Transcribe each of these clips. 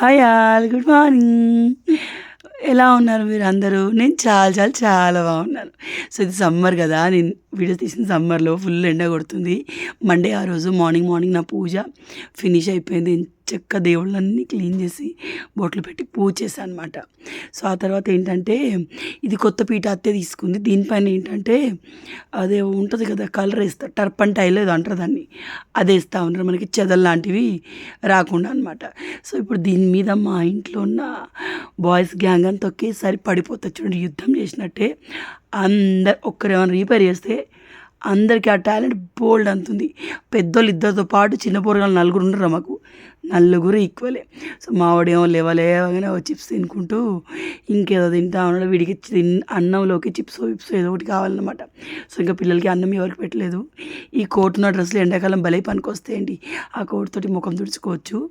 Hi all good morning ఎలా ఉన్నారు మీరు అందరూ నేను చాలా చాలా చాలా బాగున్నాను. సో ఇది సమ్మర్ కదా నేను వీడియో తీసిన సమ్మర్లో ఫుల్ ఎండ కొడుతుంది. మండే ఆ రోజు మార్నింగ్ మార్నింగ్ నా పూజ ఫినిష్ అయిపోయింది. చెక్క దేవుళ్ళన్నీ క్లీన్ చేసి బొట్లు పెట్టి పూజ చేశాను అనమాట సో ఆ తర్వాత ఏంటంటే ఇది కొత్త పీట అత్తే తీసుకుంది. దీనిపైన ఏంటంటే అదే ఉంటుంది కదా కలర్ వేస్తారు టర్పన్ టైల్ ఏదో అంటారు దాన్ని. అది వేస్తూ ఉన్నారు. మనకి చెదలు లాంటివి రాకుండా అనమాట సో ఇప్పుడు దీని మీద మా ఇంట్లో ఉన్న బాయ్స్ గ్యాంగ్ అంతా ఒకేసారి పడిపోతుంది చూడండి. యుద్ధం చేసినట్టే అందరు ఒక్కరేమైనా రీపేర్ చేస్తే అందరికీ ఆ టాలెంట్ బోల్డ్ అంతుంది. పెద్దోళ్ళు ఇద్దరితో పాటు చిన్న పోరగాళ్ళు నలుగురు ఉండరు మాకు. నలుగురు ఈక్వలే. సో మావాడేమో లేవలేవగానే ఓ చిప్స్ తినుకుంటూ ఇంకేదో తింటా ఉన్నాడు. వీడికి తిన్ అన్నంలోకి చిప్స్ విప్స్ ఏదో ఒకటి కావాలన్నమాట. సో ఇంకా పిల్లలకి అన్నం ఎవరికి పెట్టలేదు. ఈ కోటున్న డ్రెస్సులు ఎండాకాలం భలే పనికి వస్తాయండి ఆ కోటుతోటి ముఖం తుడుచుకోవచ్చు.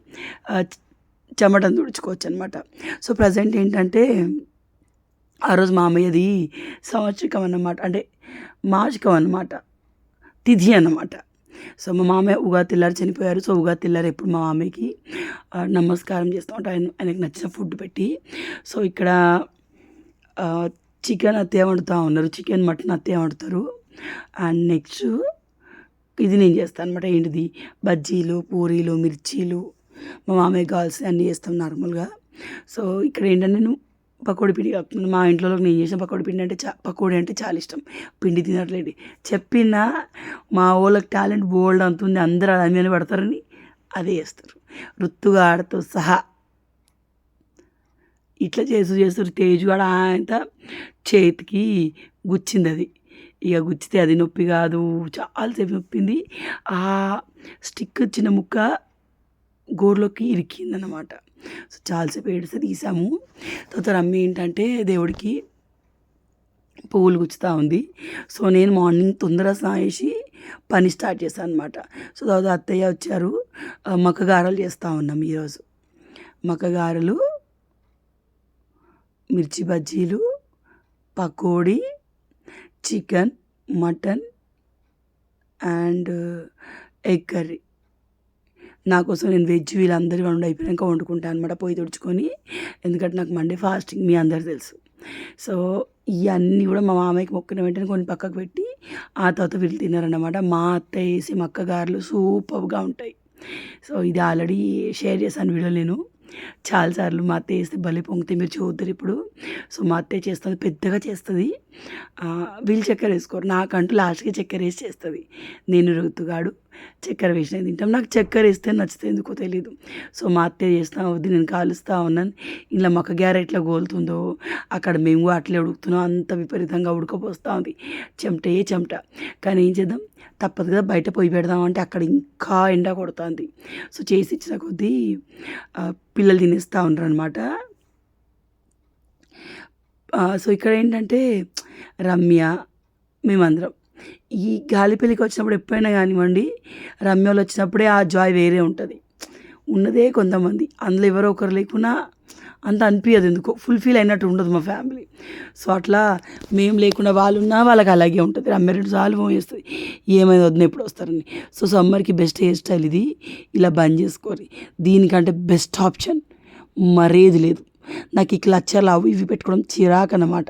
చెమటను తుడుచుకోవచ్చు అనమాట సో ప్రజెంట్ ఏంటంటే ఆ రోజు మామయ్యది సంవత్సరికం అన్నమాట. అంటే మాసికం అన్నమాట. తిథి అన్నమాట. సో మా మామయ్య ఉగాది తిల్లారు చనిపోయారు. సో ఉగాది తిల్లారు ఎప్పుడు మా మామయ్యకి నమస్కారం చేస్తూ ఆయన ఆయనకు నచ్చిన ఫుడ్ పెట్టి. సో ఇక్కడ చికెన్ అత్తే వండుతూ ఉన్నారు. చికెన్ మటన్ అత్తే వండుతారు. అండ్ నెక్స్ట్ ఇది నేను చేస్తాను అనమాట ఏంటిది? బజ్జీలు పూరీలు మిర్చీలు. మా మామయ్య గర్ల్స్ అన్నీ చేస్తాం నార్మల్గా. సో ఇక్కడ ఏంటంటే నేను పకోడి పిండి మా ఇంట్లో నేను చేసిన పకోడీ పిండి అంటే చా పకోడీ అంటే చాలా ఇష్టం. పిండి తినట్లేదు చెప్పినా మా వాళ్ళకి టాలెంట్ బోల్డ్ అంతుంది అందరూ అది మీద పడతారని అదే చేస్తారు. రుత్తుగా ఆడతో సహా. ఇట్లా చేస్తూ చేస్తారు తేజు కూడా అంత చేతికి గుచ్చింది అది. ఇక గుచ్చితే అది నొప్పి కాదు. చాలాసేపు నొప్పింది. ఆ స్టిక్ చిన్న ముక్క గోర్లోకి ఇరికిందనమాట సో చాలాసేపు ఏడిస్తే తీసాము. తర్వాత రమ్మి ఏంటంటే దేవుడికి పువ్వులు గుచ్చుతూ ఉంది. సో నేను మార్నింగ్ తొందర స్నాయేసి పని స్టార్ట్ చేశాను అనమాట సో తర్వాత అత్తయ్య వచ్చారు. మక్కగారలు మక్కగారెలు చేస్తూ ఉన్నాం ఈరోజు. మక్కగారలు మిర్చి బజ్జీలు pakodi chicken mutton and egg curry. నా కోసం నేను వెజ్ వీళ్ళందరూ వండి అయిపోయాక వండుకుంటాను అనమాట పొయ్యి తుడుచుకొని. ఎందుకంటే నాకు మండే ఫాస్టింగ్ మీ అందరు తెలుసు. సో ఇవన్నీ కూడా మా మామయ్యకి మొక్కిన వెంటనే కొన్ని పక్కకు పెట్టి ఆ తర్వాత వీళ్ళు తిన్నారన్నమాట. మా అత్త వేసి మక్కగారులు సూపర్గా ఉంటాయి. సో ఇది ఆల్రెడీ షేర్ చేశాను వీడియో నేను. చాలాసార్లు మా అత్తయ్య వేస్తే భలే పొంగితే మీరు చూద్దరు ఇప్పుడు. సో మా అత్తయ్య చేస్తుంది పెద్దగా చేస్తుంది. వీళ్ళు చక్కెర వేసుకోరు. నాకంటూ లాస్ట్కి చక్కెర వేసి చేస్తుంది. నేను రుతుగాడు. చక్కెర వేసిన తింటాం. నాకు చక్కెర వేస్తే నచ్చితే ఎందుకో తెలియదు సో మా అత్తయ్య చేస్తా వద్దు నేను కాలుస్తూ ఉన్నాను. ఇలా మక్క గ్యారె ఎట్లా గోలుతుందో అక్కడ మేము కూడా అట్లే ఉడుకుతున్నాం. అంత విపరీతంగా ఉడకపోస్తూ ఉంది. చెమటే చెమట. కానీ ఏం చేద్దాం? తప్పదు కదా బయట పోయి పెడదామంటే అక్కడ ఇంకా ఎండ కొడుతుంది. సో చేసి ఇచ్చిన కొద్దీ పిల్లలు తినేస్తూ ఉంటారు అనమాట సో ఇక్కడ ఏంటంటే రమ్య మేమందరం. ఈ గాలిపల్లికి వచ్చినప్పుడు ఎప్పుడైనా కానివ్వండి రమ్యోలు వచ్చినప్పుడే ఆ జాయ్ వేరే ఉంటుంది. ఉన్నదే కొంతమంది. అందులో ఎవరో ఒకరు లేకున్నా అంత అనిపించదు ఎందుకో. ఫుల్ఫిల్ అయినట్టు ఉండదు మా ఫ్యామిలీ సో అట్లా మేము లేకుండా వాళ్ళు ఉన్నా వాళ్ళకి అలాగే ఉంటుంది. రమ్య రెండు సార్లు ఫోన్ చేస్తుంది. ఏమైనా వద్దు ఎప్పుడు వస్తారని. సో సమ్మర్కి బెస్ట్ హెయిర్ స్టైల్ ఇది. ఇలా బంద్ చేసుకోరి దీనికంటే బెస్ట్ ఆప్షన్ మరేది లేదు. నాకు ఈ క్లచ్చర్లు అవి ఇవి పెట్టుకోవడం చిరాకు అనమాట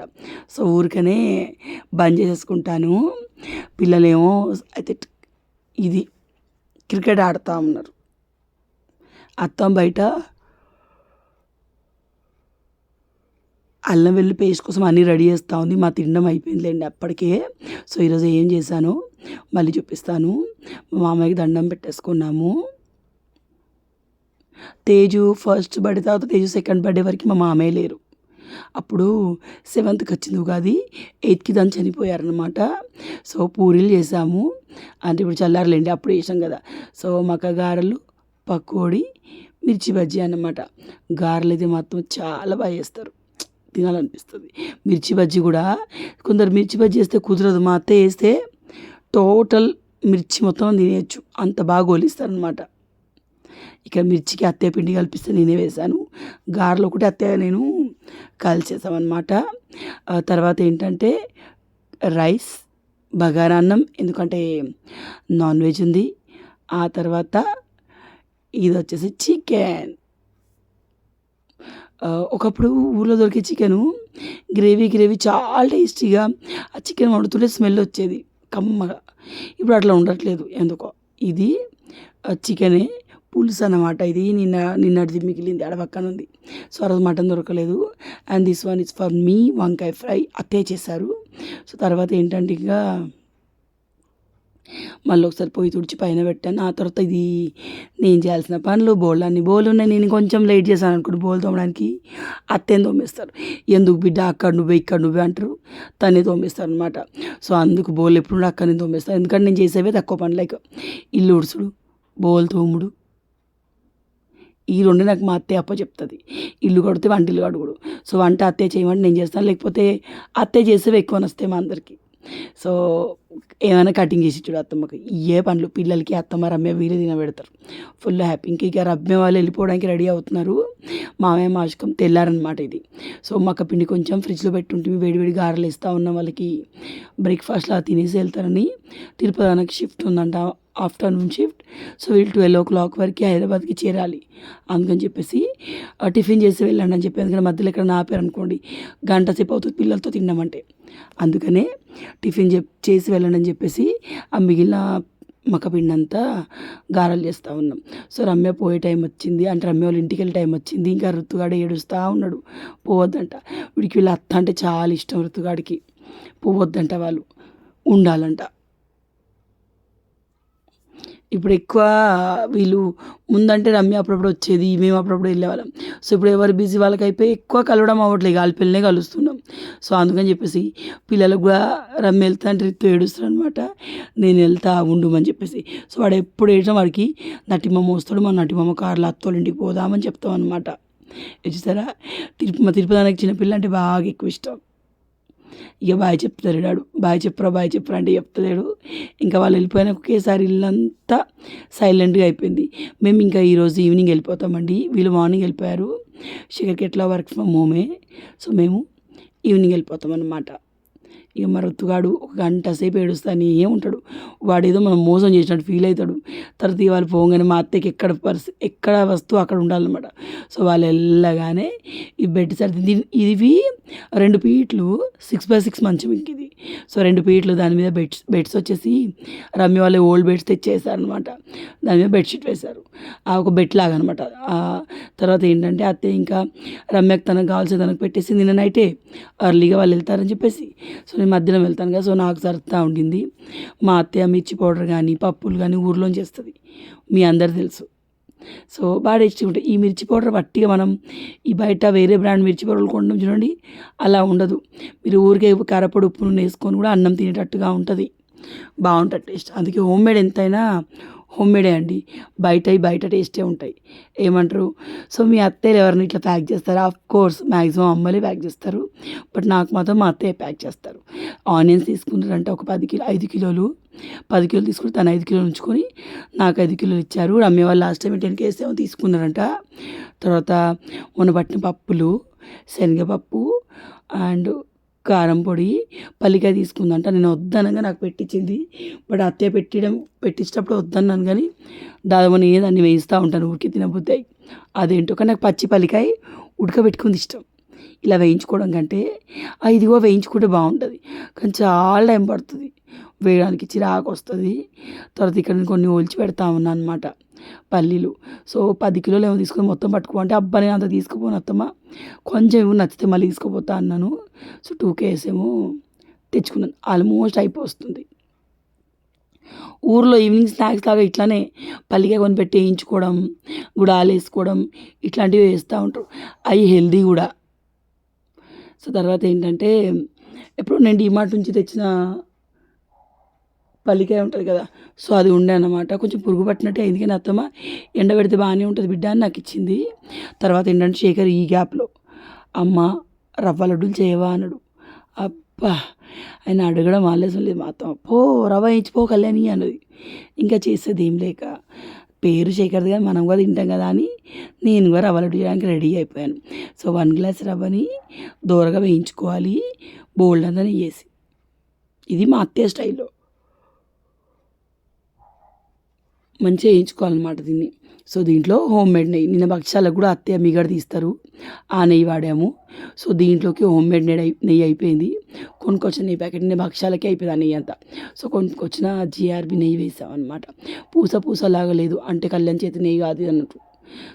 సో ఊరికనే బంద్ చేసేసుకుంటాను. పిల్లలేమో అయితే ఇది క్రికెట్ ఆడుతూ ఉన్నారు. అత్తం బయట అల్లం వెల్లి పేస్ట్ కోసం అన్నీ రెడీ చేస్తూ ఉంది. మా తినడం అయిపోయిందిలేండి అప్పటికే. సో ఈరోజు ఏం చేశాను? మళ్ళీ చూపిస్తాను. మా మామయ్యకి దండం పెట్టేసుకున్నాము. తేజు ఫస్ట్ బర్త్డే తర్వాత తేజు సెకండ్ బర్త్డే వరకు మా మామయ్య లేరు. అప్పుడు సెవెంత్కి వచ్చింది ఉగాది ఎయిత్కి దాన్ని చనిపోయారనమాట సో పూరీలు చేసాము. అంటే ఇప్పుడు చల్లారులేండి అప్పుడు వేసాం కదా. సో మక్క గారెలు పకోడీ మిర్చి బజ్జీ అనమాట గారెలు అయితే మాత్రం చాలా బాగా చేస్తారు. తినాలనిపిస్తుంది. మిర్చి బజ్జీ కూడా కొందరు మిర్చి బజ్జీ వేస్తే కుదరదు. మా అత్త వేస్తే టోటల్ మిర్చి మొత్తం తినేయచ్చు. అంత బాగా గోలిస్తారనమాట ఇక మిర్చికి అత్తయ్య పిండి కల్పిస్తే నేనే వేశాను. గారెలు ఒకటి అత్తయ్య నేను కాల్చేసామన్నమాట తర్వాత ఏంటంటే రైస్ బగారా అన్నం ఎందుకంటే నాన్ వెజ్ ఉంది. ఆ తర్వాత ఇది వచ్చేసి చికెన్ ఒకప్పుడు ఊళ్ళో దొరికే చికెను గ్రేవీ, గ్రేవీ చాలా టేస్టీగా ఆ చికెన్ వండుతుంటే స్మెల్ వచ్చేది. కమ్మగా. ఇప్పుడు అట్లా ఉండట్లేదు. ఎందుకో. ఇది చికెనే. పులుసు అన్నమాట ఇది. నిన్న నిన్నటిది మిగిలింది ఆడ పక్కనుంది. సో, ఆ రోజు మటన్ దొరకలేదు. And this one is for me వంకాయ ఫ్రై అత్తే చేశారు. సో, తర్వాత ఏంటంటే ఇంకా మళ్ళీ ఒకసారి పొయ్యి తుడిచి పైన పెట్టాను. ఆ తర్వాత ఇది నేను చేయాల్సిన పనులు బోలెడన్ని ఉన్నాయి నేను కొంచెం లేట్ చేశాను అనుకోండి బోలు తోమడానికి అత్తేని తోమేస్తారు. ఎందుకు బిడ్డ అక్కడ నువ్వే, ఇక్కడ నువ్వే అంటారు. తనే తోమేస్తారు అనమాట సో, అందుకు బోలు ఎప్పుడు అక్కడనే తోమేస్తారు ఎందుకంటే నేను చేసేవే తక్కువ పనులు లైక్ ఇల్లు ఉడుసుడు బోలు తోముడు. ఈ రెండు నాకు మా అత్తయ్య అప్పచెప్తది. ఇల్లు కొడితే వంట ఇల్లు కడుగుడు. సో, వంట అత్తయ్య చేయమంటే నేను చేస్తాను. లేకపోతే అత్తయ్య చేసేవి ఎక్కువ వస్తాయి మా అందరికి. సో, ఏమైనా కటింగ్ చేసి చూడు అత్తమ్మకి. ఏ పనులు పిల్లలకి అత్తమ్మ, రమ్య వీళ్ళు తినబెడతారు. Full happy. ఇంక ఇక రమ్య వాళ్ళు వెళ్ళిపోవడానికి రెడీ అవుతున్నారు. మామయ్య, మాషకం తెల్లారనమాట ఇది. సో, మక్క పిండి కొంచెం ఫ్రిడ్జ్‌లో పెట్టుంటే వేడి వేడి గారెలు ఇస్తూ ఉన్న వాళ్ళకి. బ్రేక్ఫాస్ట్లో తినేసి వెళ్తారని. తిరుపతి అన్నకి షిఫ్ట్ ఉందంట. Afternoon shift. సో, వీళ్ళు 12:00 వరకి హైదరాబాద్‌కి చేరాలి. అందుకని చెప్పేసి టిఫిన్ చేసి వెళ్ళండి అని చెప్పి. ఎందుకంటే మధ్యలో ఎక్కడైనా ఆపారనుకోండి గంట సేపు అవుతుంది పిల్లలతో తిన్నామంటే అందుకనే టిఫిన్ చెప్ చేసి వెళ్ళండి అని చెప్పేసి ఆ మిగిలిన మక్కపిండి అంతా గారెలు ఉన్నాం. సో, రమ్య పోయే టైం వచ్చింది. అంటే రమ్య వాళ్ళ ఇంటికెళ్ళే టైం వచ్చింది. ఇంకా ఋతుగాడు ఏడుస్తూ ఉన్నాడు. పోవద్దంట. వీడికి వీళ్ళ అత్త అంటే చాలా ఇష్టం ఋతుగాడికి పోవద్దంట వాళ్ళు. ఉండాలంట. ఇప్పుడు ఎక్కువ వీళ్ళు ముందంటే రమ్య అప్పుడప్పుడు వచ్చేది. మేము అప్పుడప్పుడు వెళ్ళేవాళ్ళం. సో, ఇప్పుడు ఎవరు బిజీ వాళ్ళకి అయిపోయి ఎక్కువ కలవడం అవ్వట్లేదు. వాళ్ళ పెళ్ళినే కలుస్తున్నాం. సో, అందుకని చెప్పేసి పిల్లలకు కూడా రమ్య వెళ్తా అంటే రితు ఏడుస్తాడనమాట. నేను వెళ్తా ఉండుమని చెప్పేసి. సో, వాడు ఎప్పుడు ఏడ్చినా వాడికి నటిమమ్మ వస్తాడు. మా నటిమమ్మ కార్‌లో అత్తోళ్ళ ఇంటికి పోదామని చెప్తాం అనమాట. ఇది చూసారా తిరుప మా తిరుపతి అన్నకి చిన్నపిల్ల అంటే బాగా ఎక్కువ ఇష్టం. ఇక బాయ్ చెప్తాడు బాయ్ చెప్పురా, బాయ్ చెప్పరా అంటే చెప్తలేడు. ఇంకా వాళ్ళు వెళ్ళిపోయిన ఒకేసారి ఇల్లంతా సైలెంట్‌గా అయిపోయింది. మేము ఇంకా ఈరోజు ఈవినింగ్ వెళ్ళిపోతామండి. వీళ్ళు మార్నింగ్ వెళ్ళిపోయారు. శేఖర్‌కి ఎట్లా వర్క్ ఫ్రమ్ హోమే. సో, మేము ఈవినింగ్ వెళ్ళిపోతామన్నమాట. ఇక మరొత్తుగాడు ఒక గంట సేపు ఏడుస్తానే ఉంటాడు. వాడేదో మనం మోసం చేసినట్టు ఫీల్ అవుతాడు. తర్వాత ఇక వాళ్ళు పోగానే మా అత్తకి ఎక్కడ పర్స్ ఎక్కడ వస్తువు అక్కడ ఉండాలన్నమాట. సో, వాళ్ళు వెళ్ళగానే ఈ బెడ్ సర్దింది. ఇవి 2 ఫీట్లు 6/6 మంచం ఇంక ఇది. సో, రెండు పీట్లు దాని మీద బెడ్స్ బెడ్స్ వచ్చేసి రమ్య వాళ్ళు ఓల్డ్ బెడ్స్ తెచ్చేసారనమాట. దాని మీద బెడ్‌షీట్ వేశారు. ఆ ఒక బెడ్ లాగా అనమాట. తర్వాత ఏంటంటే అత్తే ఇంకా రమ్యకు తనకు కావాల్సిన తనకు పెట్టేసి నిన్న నైటే అర్లీగా వాళ్ళు వెళ్తారని చెప్పేసి. సో, నేను మధ్యలో వెళ్తాను కదా! సో, నాకు సరుతా ఉండింది. మా అత్తయ్య మిర్చి పౌడర్ కానీ పప్పులు కానీ ఊర్లోంచి చేస్తుంది మీ అందరు తెలుసు. సో, బాగా టేస్టీగా ఈ మిర్చి పౌడర్ వట్టిగా మనం ఈ బయట వేరే బ్రాండ్ మిర్చి పౌడర్లు కొనడం చూడండి. అలా ఉండదు. మీరు ఊరికే కారప్పొడి, ఉప్పు నూనె వేసుకొని కూడా అన్నం తినేటట్టుగా ఉంటుంది బాగుంటుంది టేస్ట్. అందుకే హోమ్ మేడ్ ఎంతైనా హోమ్‌మేడే అండి. బయటవి బయట టేస్టే ఉంటాయి. ఏమంటారు? సో, మీ అత్తయ్యలు ఎవరిని ఇట్లా ప్యాక్ చేస్తారు ఆఫ్ కోర్స్ మాక్సిమం అమ్మలే ప్యాక్ చేస్తారు. బట్ నాకు మాత్రం మా అత్తయ్య ప్యాక్ చేస్తారు. ఆనియన్స్ తీసుకుంటారంటే ఒక పది కిలో ఐదు కిలోలు పది కిలోలు తీసుకుంటే తను ఐదు కిలోలు ఉంచుకొని నాకు ఐదు కిలోలు ఇచ్చారు. రమ్య వాళ్ళు లాస్ట్ టైం టెన్ కేజీస్ ఏమో తీసుకున్నారంట. తర్వాత మొన్న పట్టిన పప్పులు, శనగపప్పు అండ్ కారం పొడి, పల్లికాయ తీసుకుందంట. నేను వద్దనగా నాకు పెట్టించింది. బట్ అత్తయ్య పెట్టడం పెట్టించేటప్పుడు వద్దన్నాను కానీ దాదాపు దాన్ని వేయిస్తా ఉంటాను ఉడికి తినబుద్దాయి అదేంటో కానీ నాకు పచ్చి పల్లికాయ ఉడకబెట్టుకుంది ఇష్టం. ఇలా వేయించుకోవడం కంటే ఇదిగో వేయించుకుంటే బాగుంటుంది. కానీ చాలా టైం పడుతుంది. వేయడానికి చిరాకు వస్తుంది. తర్వాత ఇక్కడ కొన్ని ఒలిచి పెడతా ఉన్నా అనమాట. పల్లీలు. సో, పది కిలోలు ఏమో తీసుకొని మొత్తం పట్టుకోమంటే అబ్బా! నేను అంత తీసుకుపోను అత్తమ్మ. కొంచెం ఏమో నచ్చితే మళ్ళీ తీసుకుపోతా అన్నాను. సో, టూ కేస్ ఏమో తెచ్చుకున్నాను. ఆల్మోస్ట్ అయిపోస్తుంది. ఊర్లో ఈవినింగ్ స్నాక్స్ లాగా ఇట్లానే పల్లికాయ కొనిపెట్టి వేయించుకోవడం, గుడాలు వేసుకోవడం ఇట్లాంటివి వేస్తూ ఉంటారు. అవి హెల్తీ కూడా. సో, తర్వాత ఏంటంటే ఎప్పుడు నేను డిమార్ట్ నుంచి తెచ్చిన పల్లికాయ ఉంటుంది కదా! సో, అది ఉండే అనమాట కొంచెం పురుగు పట్టినట్టే అయింది కానీ అత్తమ్మ ఎండబెడితే బాగానే ఉంటుంది బిడ్డ అని నాకు ఇచ్చింది. తర్వాత ఏంటంటే శేఖర్ ఈ గ్యాప్‌లో అమ్మ రవ్వ లడ్డూలు చేయవా అన్నాడు. అబ్బా! ఆయన అడగడం ఆలస్యం లేదు మా అత్తమ్మ. పో రవ్వ వేయించిపో కళ్యాణి అన్నది. ఇంకా చేసేది ఏం లేక పేరు శేఖర్‌ది కానీ మనం కూడా తింటాం కదా అని నేను కూడా రవ్వ లడ్డు చేయడానికి రెడీ అయిపోయాను. సో, వన్ గ్లాస్ రవ్వని దోరగా వేయించుకోవాలి. బోలెడంత నెయ్యేసి. ఇది మా అత్తయ్య స్టైల్‌లో. మంచిగా వేయించుకోవాలన్నమాట దీన్ని. సో దీంట్లో హోమ్ మేడ్ నెయ్యి. నిన్న భక్ష్యాలకు కూడా అత్తయ్య మిగడ తీస్తారు. ఆ నెయ్యి వాడాము. సో దీంట్లోకి హోమ్ మేడ్ నెయ్యి నెయ్యి అయిపోయింది. కొనుక్కొచ్చిన నెయ్యి ప్యాకెట్ నిన్న భక్ష్యాలకే అయిపోయింది ఆ నెయ్యి అంతా. సో కొనుక్కొచ్చిన జిఆర్బి నెయ్యి వేసాం అనమాట పూస పూసలాగా లేదు. అంటే కళ్యాణ్ చేతి నెయ్యి కాదు అన్నట్టు.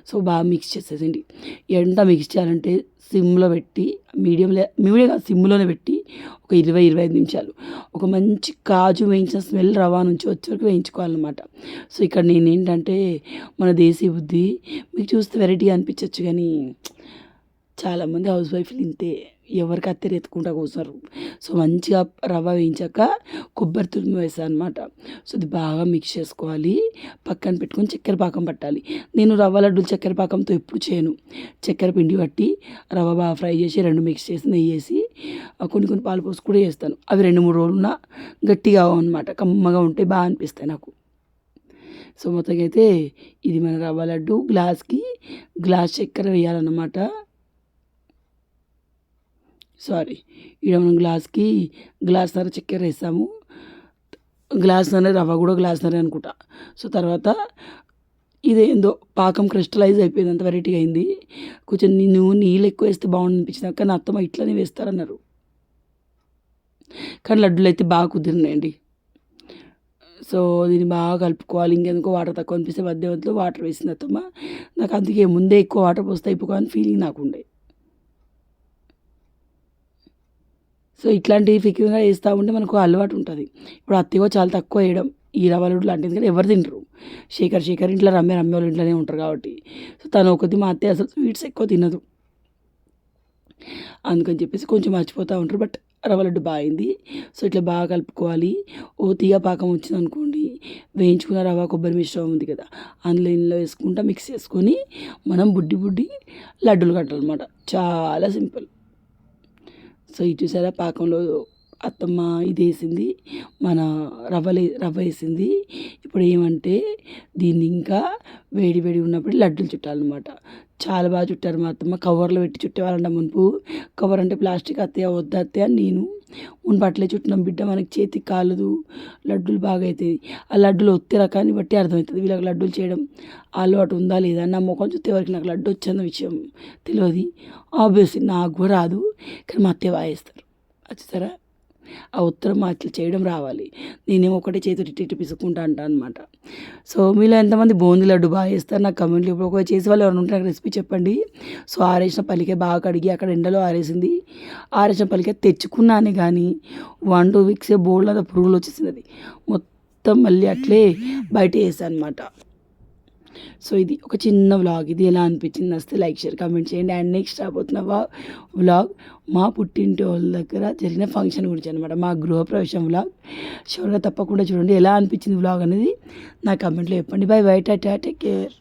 సో బాగా మిక్స్ చేసేసండి ఎంత మిక్స్ చేయాలంటే సిమ్లో పెట్టి మీడియంలో మీడియం కాదు సిమ్లోనే పెట్టి ఒక ఇరవై ఇరవై ఐదు నిమిషాలు. ఒక మంచి కాజు వేయించిన స్మెల్ రవా నుంచి వచ్చే వరకు వేయించుకోవాలన్నమాట. సో ఇక్కడ నేను ఏంటంటే మన దేశీ బుద్ధి మీకు చూస్తే వెరైటీగా అనిపించవచ్చు కానీ చాలామంది హౌస్ వైఫ్లు ఇంతే. ఎవరికి అత్తరు ఎత్తుకుంటా కూర్చున్నారు సో మంచిగా రవ్వ వేయించాక కొబ్బరి తురుము వేసాను అనమాట సో ఇది బాగా మిక్స్ చేసుకోవాలి. పక్కన పెట్టుకొని చక్కెర పాకం పట్టాలి. నేను రవ్వ లడ్డూలు చక్కెర పాకంతో ఎప్పుడు చేయను. చక్కెర పిండి పట్టి రవ్వ బాగా ఫ్రై చేసి రెండు మిక్స్ చేసి నెయ్యి వేసి కొన్ని కొన్ని పాలు పోసి కూడా చేస్తాను అవి రెండు మూడు రోజులున్న గట్టిగా అనమాట కమ్మగా ఉంటే బాగా అనిపిస్తాయి నాకు. సో మొత్తంగా అయితే ఇది మన రవ్వ లడ్డు. గ్లాస్కి గ్లాస్ చక్కెర వేయాలన్నమాట. సారీ ఇక్కడ మనం గ్లాస్కి గ్లాస్న్నర చక్కెర వేసాము గ్లాస్న్నర రవ్వ కూడా గ్లాస్న్నర అనుకుంటా. సో తర్వాత ఇదేందో పాకం క్రిస్టలైజ్ అయిపోయింది అంత వెరైటీ అయింది. కొంచెం నేను నీళ్ళు ఎక్కువ వేస్తే బాగుంది అనిపించింది. కానీ అత్తమ్మ ఇట్లనే వేస్తారన్నారు. కానీ లడ్డూలు అయితే బాగా కుదిరినాయండి. సో దీన్ని బాగా కలుపుకోవాలి. ఇంకెందుకో వాటర్ తక్కువ అనిపిస్తే మధ్యలో వాటర్ వేసింది అత్తమ్మ. నాకు అందుకే ముందే ఎక్కువ వాటర్ పోస్తే అయిపోకని ఫీలింగ్ నాకు ఉండే. సో ఇట్లాంటివి ఫ్రీక్వెంట్గా వేస్తూ ఉంటే మనకు అలవాటు ఉంటుంది. ఇప్పుడు అత్తిగో చాలా తక్కువ వేయడం ఈ రవ్వ లాంటిది కానీ ఎవరు తినరు. శేఖర్ శేఖర్ ఇంట్లో రమ్మే రమ్మే వాళ్ళు ఇంట్లోనే ఉంటారు కాబట్టి. సో తను ఒకటి మా అత్తయ్య అసలు స్వీట్స్ ఎక్కువ తినదు. అందుకని చెప్పేసి కొంచెం మర్చిపోతూ ఉంటారు. బట్ రవ్వ లడ్డు బాగుంది సో ఇట్లా బాగా కలుపుకోవాలి. ఓ తీగ పాకం వచ్చింది అనుకోండి వేయించుకున్న రవ్వ కొబ్బరి మిశ్రమం ఉంది కదా అందులో ఇందులో వేసుకుంటా మిక్స్ చేసుకొని మనం బుడ్డి బుడ్డి లడ్డూలు కట్టాలన్నమాట. చాలా సింపుల్. సో ఇది చూసారా పాకంలో అత్తమ్మ ఇది వేసింది మన రవ్వలే రవ్వ వేసింది ఇప్పుడు ఏమంటే దీన్ని ఇంకా వేడి వేడి ఉన్నప్పుడు లడ్డూలు చుట్టాలన్నమాట. చాలా బాగా చుట్టారు మా అత్తమ్మ. కవర్లో పెట్టి చుట్టేవాళ్ళంట మునుపు. కవర్ అంటే ప్లాస్టిక్ అత్తయ్య వద్ద అత్తయ్య నేను మునుపు అట్లే చుట్టినాం బిడ్డ మనకి చేతికి కాలదు. లడ్డూలు బాగా అవుతాయి ఆ లడ్డూలు ఒత్తి రకాన్ని బట్టి అర్థమవుతుంది. వీళ్ళకి లడ్డూలు చేయడం అలవాటు ఉందా లేదా నా ముఖం చూస్తే ఎవరికి నాకు లడ్డు వచ్చిన విషయం తెలియదు ఆబ్వియస్లీ నాకు కూడా రాదు. కానీ మా అత్తయ్య బాగా వేస్తారు వచ్చేసారా ఆ ఉత్తరం అట్లా చేయడం రావాలి. నేనేమో ఒకటే చేతి ఇటు ఇటు పిసుకుంటా అంటా అనమాట సో మీలో ఎంతమంది బూందీ లడ్డు బాగా చేస్తారు? నాకు కమెంట్లు ఇప్పుడు ఒక చేసే వాళ్ళు ఎవరైనా ఉంటే నాకు రెసిపీ చెప్పండి. సో ఆరేసిన పలికే బాగా కడిగి అక్కడ ఎండలో ఆరేసింది. ఆరేసిన పలికే తెచ్చుకున్నాను కానీ వన్ టూ వీక్సే బోల్డ్ అంతా పురుగులు వచ్చేసింది అది మొత్తం మళ్ళీ అట్లే బయట వేసాను అనమాట సో ఇది ఒక చిన్న వ్లాగ్ ఇది ఎలా అనిపించింది వస్తే లైక్ షేర్ కామెంట్ చేయండి. అండ్ నెక్స్ట్ రాబోతున్న వ్లాగ్ మా పుట్టింటి వాళ్ళ దగ్గర జరిగిన ఫంక్షన్ గురించి అనమాట మా గృహప్రవేశం వ్లాగ్ షూర్గా తప్పకుండా చూడండి. ఎలా అనిపించింది వ్లాగ్ అనేది నా కమెంట్లో చెప్పండి. Bye bye Tata take care